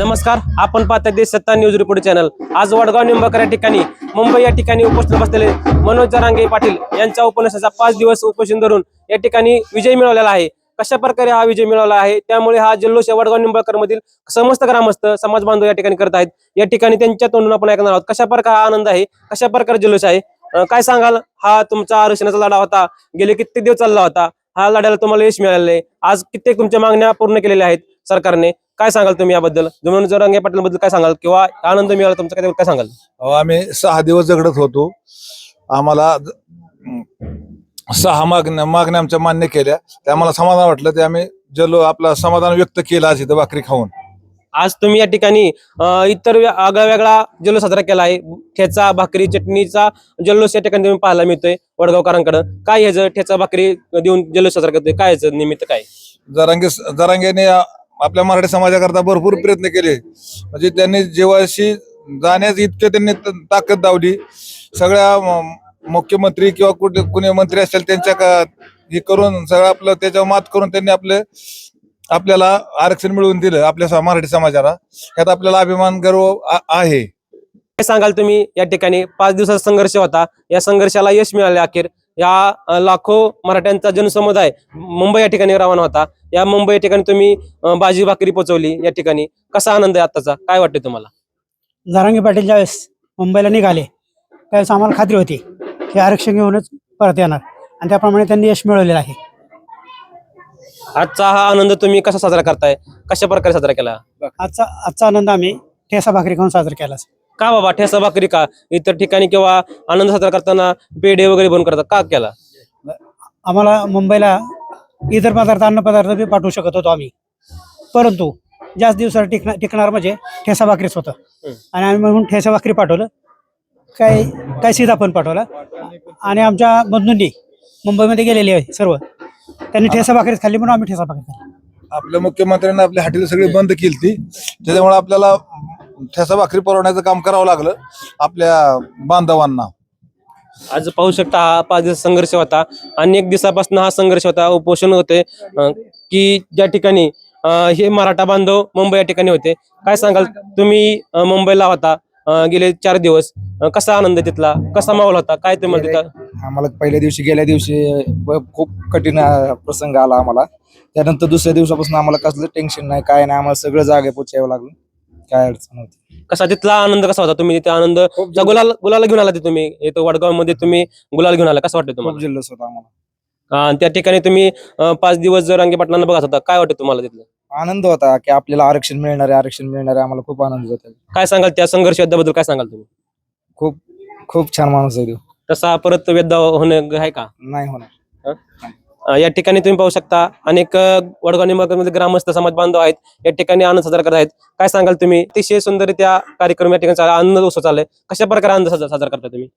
नमस्कार आपण पाहता देश सत्ता न्यूज रिपोर्ट चॅनल. आज वडगाव निंबाकर या ठिकाणी मुंबई या ठिकाणी उपस्थित बसलेले मनोज जरांगे पाटील यांच्या उपन्यासाचा पाच दिवस उपोषण धरून या ठिकाणी विजय मिळवलेला आहे. कशा प्रकारे हा विजय मिळवला आहे? त्यामुळे हा जल्लोष या वडगाव निंबाळकर मधील समस्त ग्रामस्थ समाज बांधव या ठिकाणी करत आहेत. या ठिकाणी त्यांच्या तोंडून आपण ऐकणार आहोत. कशा प्रकार हा आनंद आहे? कशा प्रकारे जल्लोष आहे? काय सांगाल? हा तुमचा आरक्षणाचा लढा होता. गेले कित्येक दिवस चालला होता. हा लढ्याला तुम्हाला यश मिळालेलं आहे. आज कित्येक तुमच्या मागण्या पूर्ण केलेल्या आहेत. सरकारने काय सांगाल तुम्ही याबद्दल? जमून जरांगे पाटील बद्दल काय सांगाल किंवा आनंद मिळाला तुमचा काय? काय सांगाल? अहो, आम्ही सहा दिवस झगडत होतो. आम्हाला ज- सहा मागण्या मागण्या आमच्या मान्य केल्या. ते आम्हाला समाधान वाटलं. ते आम्ही जलो आपला समाधान व्यक्त केलं आज इथं भाकरी खाऊन. आज तुम्ही या ठिकाणी अं, इतर आगळा वेगळा जल्लोष साजरा केला आहे ठेचा भाकरी चटणीचा जल्लोष या ठिकाणी तुम्ही पाहायला मिळतोय वडगावकरांकडे. काय ह्याचं ठेचा भाकरी देऊन जल्लोष साजरा करतोय? काय ह्याचं निमित्त काय? जरांगे जरांगेने आपल्या मराठी समाजाकरता भरपूर प्रयत्न केले. म्हणजे त्यांनी जीवाशी जाण्यास इतके त्यांनी ताकद दावली सगळ्या मुख्यमंत्री किंवा कुठे कुणी मंत्री असेल त्यांच्या का- हे करून सगळं आपलं त्याच्यावर मात करून त्यांनी आपले आपल्याला आरक्षण मिळवून दिलं आपल्या मराठी समाजाला. ह्यात आपल्याला अभिमान गर्व आहे. काय सांगाल तुम्ही या ठिकाणी पाच दिवसाचा संघर्ष होता. या संघर्षाला यश मिळाले अखेर. या लाखो मराठ्यांचा जनसमुदाय मुंबई या ठिकाणी रवाना होता. या मुंबई या ठिकाणी तुम्ही बाजी भाकरी पोहोचवली या ठिकाणी. कसा आनंद आहे आताचा काय वाटतं तुम्हाला? जारांगी पाटील ज्यावेळेस मुंबईला निघाले त्यावेळेस आम्हाला खात्री होती की आरक्षण घेऊनच परत येणार. आणि त्याप्रमाणे त्यांनी यश मिळवलेलं आहे. आजचा हा आनंद तुम्ही कसा साजरा करताय? कशा प्रकारे साजरा केला? आजचा आजचा आनंद आम्ही ठेसा भाकरी खाऊन साजरा केला का बाबा ठेसा भाकरी का इतर ठिकाणी किंवा आनंद साजरा करताना पेढे वगैरे बनवून करतात का केला? आम्हाला मुंबईला इतर पदार्थ अन्न पदार्थ बी पाठवू शकत होतो आम्ही. परंतु जास्त दिवसाला टिकणार टिकणार म्हणजे ठेसा भाकरीच होतं. आणि आम्ही म्हणून ठेसा भाकरी पाठवलं. काय काय सीधा पण पाठवला. आणि आमच्या बंधूंनी मुंबईमध्ये गेलेले आहे सर्व. त्यांनी ठेसा भाकरीच खाल्ली म्हणून आम्ही ठेसा भाकरी खाल्ली. आपल्या मुख्यमंत्र्यांनी आपली हॉटेल सगळी बंद केली ती त्याच्यामुळे आपल्याला ठेसा भाकरी पुरवण्याचं काम करावं लागलं आपल्या बांधवांना. आज पाहू शकता हा पाच दिवस संघर्ष होता. अनेक दिवसापासून हा संघर्ष होता उपोषण होते. अं, की ज्या ठिकाणी अं, हे मराठा बांधव मुंबई या ठिकाणी होते. काय सांगाल? तुम्ही अं, मुंबईला होता अं, गेले चार दिवस. अं, कसा आनंद तिथला? कसा माहोल होता? काय तुम्हाला तिथं? आम्हाला पहिल्या दिवशी गेल्या दिवशी ब- खूप कठीण अ, प्रसंग आला आम्हाला. त्यानंतर दुसऱ्या दिवसापासून आम्हाला कसलं टेन्शन नाही काय नाही आम्हाला सगळं जागे पोचावं लागलं. काय अडचण होती. कसा तिथला आनंद कसा होता? तुम्ही तिथे आनंद खूप गुलाल गुलाल घेऊन आला ते तुम्ही. इथं वडगावमध्ये तुम्ही गुलाल घेऊन आला. कसं वाटतं खूप तुम्हाला? जल्लोष होता आम्हाला. अं, त्या ठिकाणी तुम्ही अं, पाच दिवस जर अंगी पाटलांना बघत होता काय वाटतं तुम्हाला तिथलं? आनंद होता की आपल्याला आरक्षण मिळणार आहे आरक्षण मिळणार आहे आम्हाला खूप आनंद होता. काय सांगाल त्या संघर्ष युद्धाबद्दल काय सांगाल तुम्ही? खूप खूप छान माणूस आहे तो. तसा परत वेद होणं आहे का? नाही होणार. या ठिकाणी तुम्ही पाहू शकता. अनेक वडगाव निंबाळकरमध्ये ग्रामस्थ समाज बांधव आहेत. या ठिकाणी आनंद साजरा करत आहेत. काय सांगाल तुम्ही? अतिशय सुंदर त्या कार्यक्रम या ठिकाणी आनंद उत्सव चाललाय कशा प्रकारे आनंद साजरा साजरा करता तुम्ही?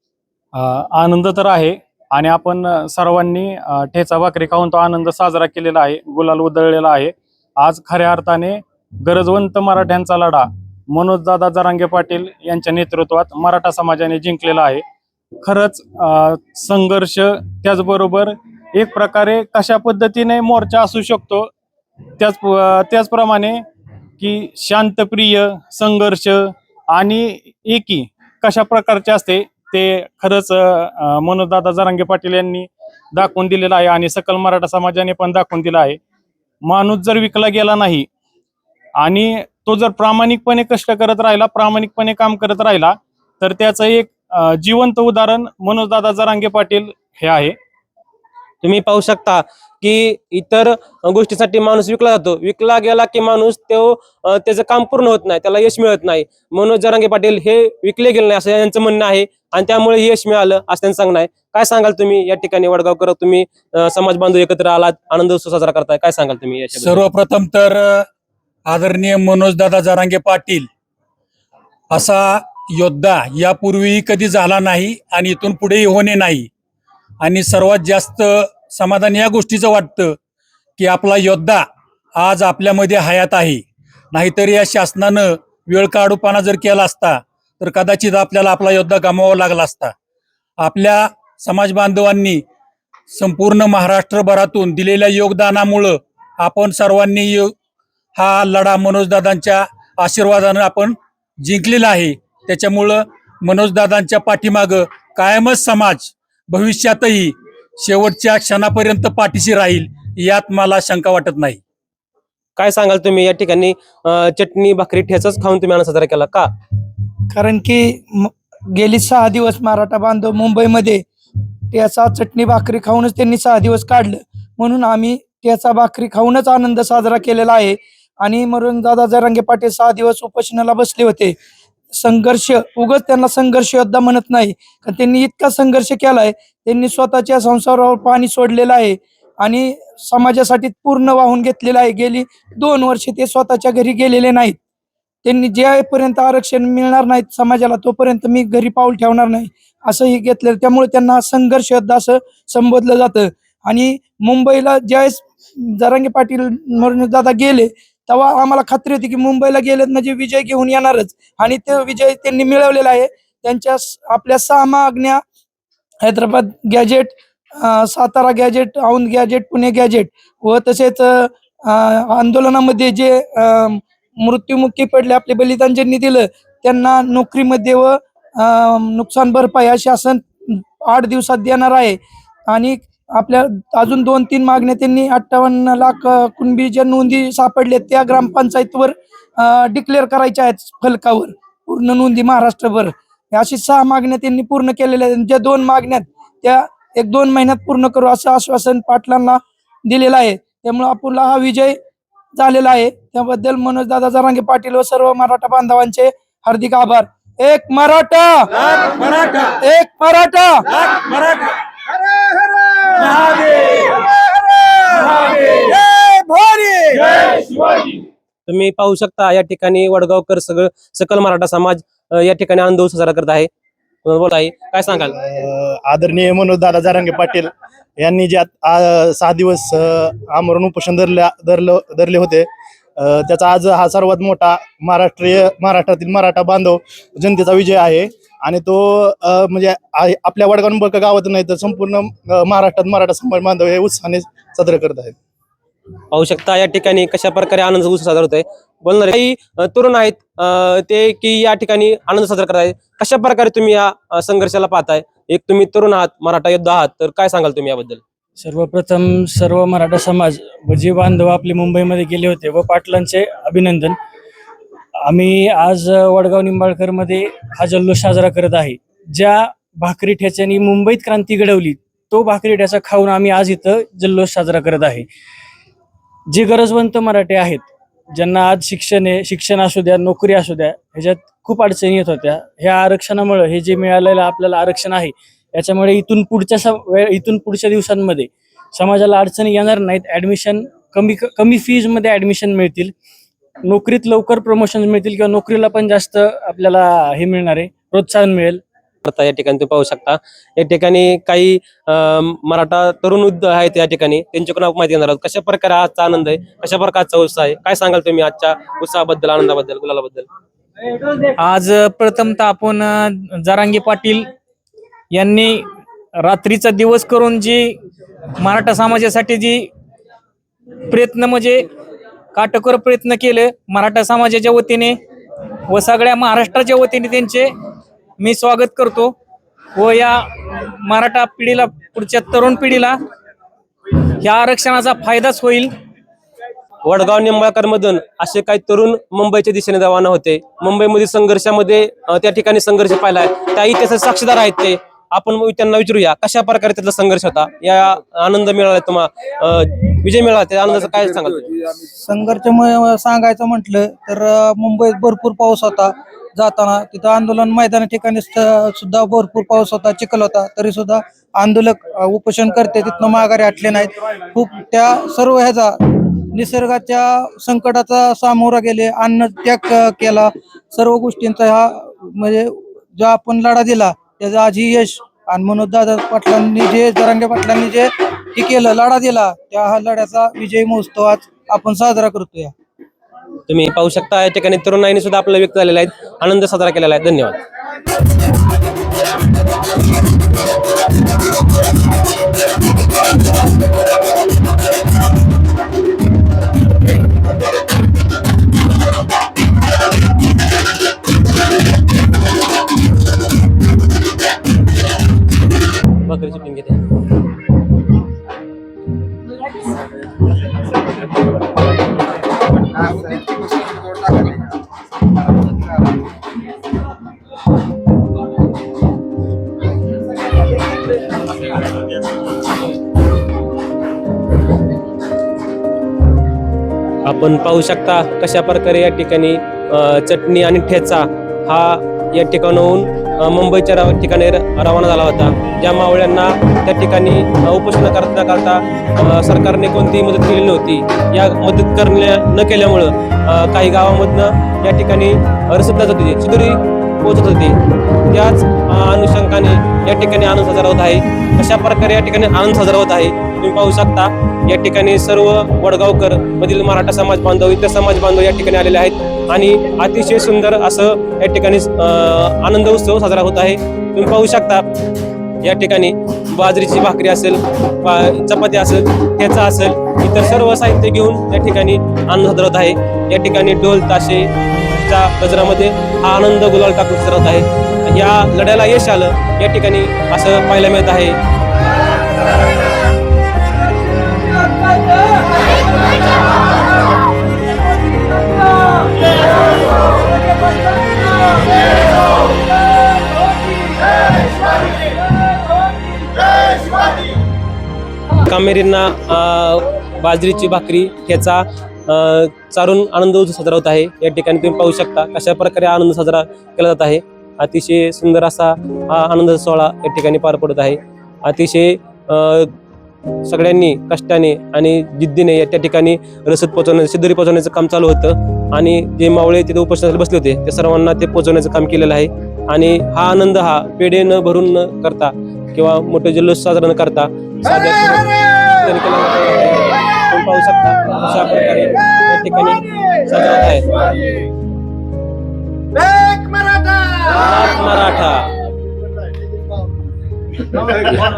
आनंद तर आहे. आणि आपण सर्वांनी ठेचा भाकरी खाऊन तो आनंद साजरा केलेला आहे. गुलाल उधळलेला आहे. आज खऱ्या अर्थाने गरजवंत मराठ्यांचा लढा मनोजदादा जरांगे पाटील यांच्या नेतृत्वात मराठा समाजाने जिंकलेला आहे. खरंच अ, संघर्ष त्याचबरोबर एक प्रकारे कशा पद्धतीने मोर्चा असू शकतो त्याच त्याचप्रमाणे की शांतप्रिय संघर्ष आणि एकी कशा प्रकारचे असते ते खरंच मनोजदादा जरांगे पाटील यांनी दाखवून दिलेलं आहे आणि सकल मराठा समाजाने पण दाखवून दिलं आहे. माणूस जर विकला गेला नाही आणि तो जर प्रामाणिकपणे कष्ट करत राहिला प्रामाणिकपणे काम करत राहिला तर त्याचं एक जिवंत उदाहरण मनोजदादा जरांगे पाटील हे आहे. तुम्ही पाहू शकता की इतर गोष्टीसाठी माणूस विकला जातो. विकला गेला की माणूस तो त्याचं काम पूर्ण होत नाही. त्याला यश मिळत नाही. मनोज जरांगे पाटील हे विकले गेले नाही असं यांचं म्हणणं आहे. आणि त्यामुळे यश मिळालं असं त्यांचं सांगणं आहे. काय सांगाल तुम्ही? या ठिकाणी वडगावकर तुम्ही समाज बांधव एकत्र आलात. आनंद उत्सव साजरा करताय. काय सांगाल तुम्ही सर्वप्रथम तर आदरणीय आदरणीय मनोजदादा जरांगे पाटील असा योद्धा यापूर्वीही कधी झाला नाही आणि इथून पुढेही होणे नाही. आणि सर्वात जास्त समाधान या गोष्टीचं वाटतं की आपला योद्धा आज आपल्यामध्ये हयात आहे. नाहीतर या शासनानं वेळ काढूपाना जर केला असता तर कदाचित आपल्याला आपला योद्धा गमावा लागला असता. आपल्या समाज बांधवांनी संपूर्ण महाराष्ट्रभरातून दिलेल्या योगदानामुळं आपण सर्वांनी यो- हा लढा मनोजदादांच्या आशीर्वादानं आपण जिंकलेला आहे. त्याच्यामुळं मनोजदादांच्या पाठीमागं कायमच समाज भविष्यातही शेवटच्या क्षणापर्यंत पाठीशी राहील यात मला शंका वाटत नाही. काय सांगाल तुम्ही? या ठिकाणी चटणी भाकरी ठेचाच खाऊन तुम्ही आनंद साजरा केला का? कारण की गेली सहा दिवस मराठा बांधव मुंबईमध्ये त्याचा चटणी भाकरी खाऊनच त्यांनी सहा दिवस काढलं. म्हणून आम्ही त्याचा भाकरी खाऊनच आनंद साजरा केलेला आहे. आणि म्हणून दादा जरांगे पाटील सहा दिवस उपोषणाला बसले होते. संघर्ष उगच त्यांना संघर्ष योद्धा म्हणत नाही. कारण त्यांनी इतका संघर्ष केलाय त्यांनी स्वतःच्या संसारावर पाणी सोडलेलं आहे आणि समाजासाठी पूर्ण वाहून घेतलेलं आहे. गेली दोन वर्षे ते स्वतःच्या घरी गेलेले नाहीत. त्यांनी ज्यापर्यंत आरक्षण मिळणार नाही समाजाला तोपर्यंत मी घरी पाऊल ठेवणार नाही असंही घेतलेलं. त्यामुळे त्यांना संघर्ष योद्धा असं संबोधलं जातं. आणि मुंबईला ज्यावेळेस जरांगे पाटील म्हणून दादा गेले तेव्हा आम्हाला खात्री होती की मुंबईला गेलेत म्हणजे विजय घेऊन येणारच. आणि ते विजय त्यांनी मिळवलेला आहे. त्यांच्या आपल्या सहा मागण्या Hyderabad gazette Satara gazette Aundh gazette Pune gazette व तसेच आंदोलनामध्ये जे मृत्युमुखी पडले आपले बलिदान ज्यांनी दिलं त्यांना नोकरीमध्ये व नुकसान भरपाई हा शासन आठ दिवसात देणार आहे. आणि आपल्या अजून दोन तीन मागण्या त्यांनी अठ्ठावन्न लाख कुणबी ज्या नोंदी सापडल्या त्या ग्रामपंचायतवर डिक्लेअर करायच्या आहेत फलकावर. पूर्ण नोंदी महाराष्ट्रभर. अशी सहा मागण्या त्यांनी पूर्ण केलेल्या आहेत. ज्या दोन मागण्यात त्या एक दोन महिन्यात पूर्ण करू असं आश्वासन पाटलांना दिलेलं आहे. त्यामुळे आपला हा विजय झालेला आहे. त्याबद्दल मनोज दादा जरांगे पाटील व सर्व मराठा बांधवांचे हार्दिक आभार. एक मराठा! एक मराठा! तुम्ही पाहू शकता या ठिकाणी वडगावकर सगळं सकल मराठा समाज या ठिकाणी आनंद साजरा करत आहे. अं, बोला आहे काय सांगाल? अ, आदरणीय मनोज दादा जारांगे पाटील यांनी जे सहा दिवस आमरण उपोषण धरल्या धरलं धरले होते त्याचा आज हा सर्वात मोठा महाराष्ट्रीय महाराष्ट्रातील मराठा बांधव जनतेचा विजय आहे. आणि तो म्हणजे आपल्या वडगाव निंबाळकर गावात नाही तर संपूर्ण महाराष्ट्रात मराठा समाज बांधव हे उत्साहाने साजरे करत आहेत. पाहू शकता या ठिकाणी कशा प्रकारे आनंद उत्सव साजरा होत आहे बोलणारे काही तरुण आहेत ते की या ठिकाणी आनंद साजरा करत आहेत. कशा प्रकारे तुम्ही या संघर्षाला पाहताय? एक तुम्ही तरुण आहात मराठा योद्धा आहात तर काय सांगाल तुम्ही याबद्दल? सर्वप्रथम सर्व मराठा समाज व जे बांधव आपले मुंबईमध्ये गेले होते व पाटलांचे अभिनंदन. आम्ही आज वडगाव निंबाळकरमध्ये हा जल्लोष साजरा करत आहे. ज्या भाकरी ठ्याच्यानी मुंबईत क्रांती घडवली तो भाकरी ठ्याचा खाऊन आम्ही आज इथं जल्लोष साजरा करत आहे. जे गरजवंत मराठे आहेत ज्यांना आज शिक्षण आहे शिक्षण असू द्या नोकरी असू द्या ह्याच्यात खूप अडचणी येत होत्या. ह्या आरक्षणामुळं हे जे मिळालेलं आपल्याला आरक्षण आहे याच्यामुळे इथून पुढच्या स- वे- इथून पुढच्या दिवसांमध्ये समाजाला अडचणी येणार नाहीत. ऍडमिशन कमी कमी फीजमध्ये ऍडमिशन मिळतील. नोकरीत लवकर प्रमोशन मिळतील किंवा नोकरीला पण जास्त आपल्याला हे मिळणार आहे. प्रोत्साहन मिळेल. आता या ठिकाणी तुम्ही पाहू शकता. या ठिकाणी काही मराठा तरुण उद्योग आहेत या ठिकाणी. त्यांच्याकडून माहिती घेणार आहोत. कशा प्रकारे आजचा आनंद आहे? कशा प्रकारचा उत्साह आहे? काय सांगाल तुम्ही आजच्या उत्साहाबद्दल आनंदाबद्दल गुलालाबद्दल? आज प्रथमतः आपण जरांगे पाटील यांनी रात्रीचा दिवस करून जी मराठा समाजासाठी जी प्रयत्न म्हणजे काटकोर प्रयत्न केले मराठा समाजाच्या वतीने व सगळ्या महाराष्ट्राच्या वतीने त्यांचे मी स्वागत करतो. व या मराठा पिढीला पुढच्या तरुण पिढीला या आरक्षणाचा फायदाच होईल. वडगाव निंबाळकरमधून असे काही तरुण मुंबईच्या दिशेने रवाना होते. मुंबईमध्ये संघर्षामध्ये त्या ठिकाणी संघर्ष पाहिलाय त्या इतिहासाचे साक्षीदार आहेत ते. आपण मग त्यांना विचारूया कशा प्रकारे त्याचा संघर्ष होता? या आनंद मिळाला तुम्हाला विजय मिळाला त्या आनंदाचं काय सांगा संघर्ष सांगायचं म्हटलं तर मुंबईत भरपूर पाऊस होता जाताना. तिथं आंदोलन मैदाना ठिकाणी सुद्धा भरपूर पाऊस होता चिखल होता. तरी सुद्धा आंदोलक उपोषण करते तिथनं माघारी हटले नाहीत. खूप त्या सर्व ह्याचा निसर्गाच्या संकटाचा सामोरा गेले अन्न त्याग केला. सर्व गोष्टींचा हा म्हणजे जो आपण लढा दिला त्याचं आजी यश आणि मनोज दादा पाटलांनी जे जरांगे पाटलांनी जे हे केलं लढा दिला त्या हा लढ्याचा विजय महोत्सव आज आपण साजरा करतोय. तुम्ही पाहू शकता या ठिकाणी तरुणाईने सुद्धा आपला व्यक्त झालेला आहे. आनंद साजरा केलेला आहे. धन्यवाद. आपण पाहू शकता कशा प्रकारे या ठिकाणी चटणी आणि ठेचा हा या ठिकाणाहून मुंबईच्या रवा- ठिकाणी रवाना झाला होता. ज्या मावळ्यांना त्या ठिकाणी उपोषण करता करता सरकारने कोणतीही मदत केली नव्हती. या मदत करण्या न केल्यामुळं काही गावामधनं या ठिकाणी रसद जात होती. शिदोरी पोहोचत होती. त्याच अनुषंगाने या ठिकाणी आनंद साजरा होत आहे. अशा प्रकारे या ठिकाणी आनंद साजरा होत आहे. तुम्ही पाहू शकता या ठिकाणी सर्व वडगावकर मधील मराठा समाज बांधव इतर समाज बांधव या ठिकाणी आलेले आहेत. आणि अतिशय सुंदर असं या ठिकाणी आनंद उत्सव साजरा होत आहे. तुम्ही पाहू शकता या ठिकाणी बाजरीची भाकरी असेल पा- चपाती असेल ठेचा असेल इतर सर्व साहित्य घेऊन या ठिकाणी आनंद साजरा आहे या ठिकाणी ढोल ताशे च्या गजरामध्ये हा आनंद गुलाल टाकून सरत आहे या लढ्याला यश आलं या ठिकाणी असं पाहायला मिळत आहे कामेरींना बाजरीची भाकरी ठेचा चारून आनंद उत्सव साजरा होत आहे. या ठिकाणी तुम्ही पाहू शकता कशा प्रकारे आनंद साजरा केला जात आहे. अतिशय सुंदर असा हा आनंद सोहळा या ठिकाणी पार पडत आहे. अतिशय सगळ्यांनी कष्टाने आणि जिद्दीने या त्या ठिकाणी रसद पोहोचवण्याचं सिद्धरी पोहोचवण्याचं काम चालू होतं. आणि जे मावळे तिथे उपोषणाला बसले होते त्या सर्वांना ते पोहोचवण्याचं काम केलेलं आहे. आणि हा आनंद हा पेढे न भरून न करता किंवा मोठे जल्लोष साजरा न करता साध्या केला. तुम्ही पाहू शकता अशा प्रकारे या ठिकाणी साजरा होत आहे. लाख मराठा.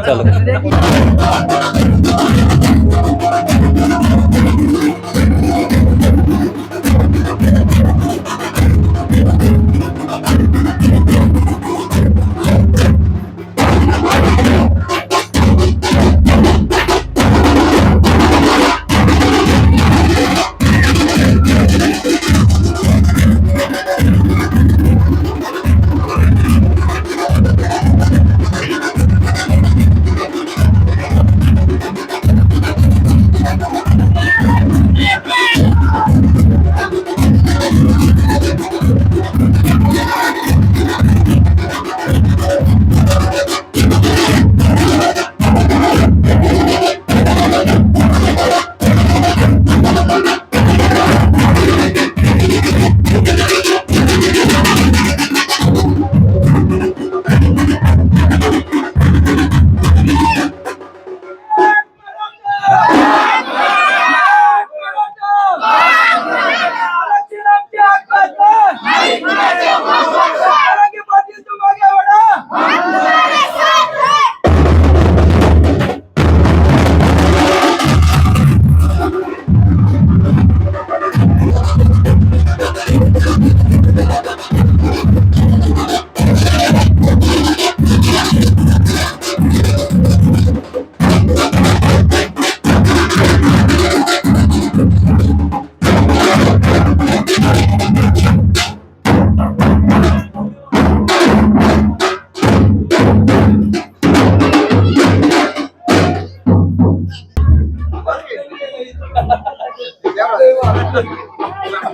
चलो.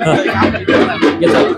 हे चालेल.